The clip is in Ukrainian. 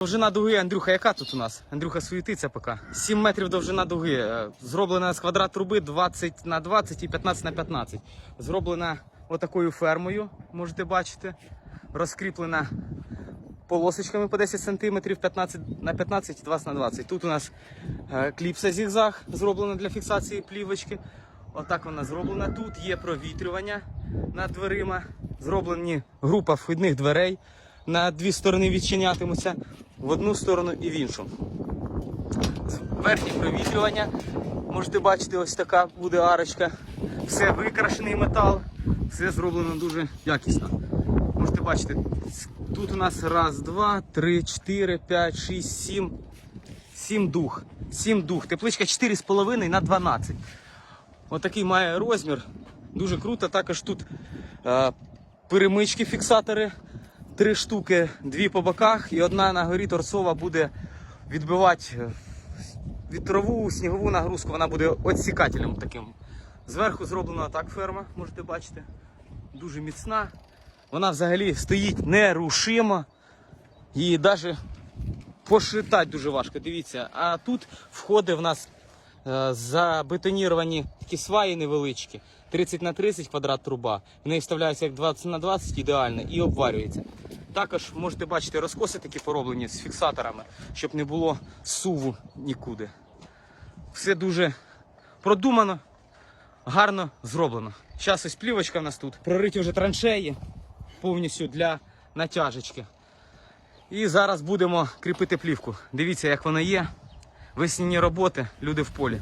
Довжина дуги, Андрюха, яка тут у нас? Андрюха суєтиться поки. 7 метрів довжина дуги. Е, Зроблена з квадрат труби 20 на 20 і 15 на 15. Зроблена отакою фермою, можете бачити. Розкріплена полосочками по 10 см, 15 на 15 і 20 на 20. Тут у нас е, кліпса зігзаг, зроблена для фіксації плівочки. Отак вона зроблена. Тут є провітрювання над дверима. Зроблені група вхідних дверей. На дві сторони відчинятимуться в одну сторону і в іншу. Верхнє провітрювання. Можете бачити, ось така буде арочка. Все викрашений метал, все зроблено дуже якісно. Можете бачити, тут у нас раз, два, три, чотири, п'ять, шість, сім. Сім дух. Сім дух. Тепличка 4,5 на 12. Отакий має розмір. Дуже круто. Також тут е, перемички фіксатори. Три штуки, дві по боках і одна на горі торцова буде відбивати е, вітрову, снігову нагрузку. Вона буде відсікателем таким. Зверху зроблена так ферма, можете бачити. Дуже міцна. Вона взагалі стоїть нерушимо. Її навіть пошитати дуже важко. Дивіться, а тут входи в нас забетоніровані такі сваї невеличкі. 30 на 30 квадрат труба. В неї вставляється як 20 на 20 ідеально і обварюється. Також можете бачити розкоси такі пороблені з фіксаторами, щоб не було суву нікуди. Все дуже продумано, гарно зроблено. Зараз ось плівочка в нас тут. Прориті вже траншеї повністю для натяжечки. І зараз будемо кріпити плівку. Дивіться, як вона є. Весняні роботи, люди в полі.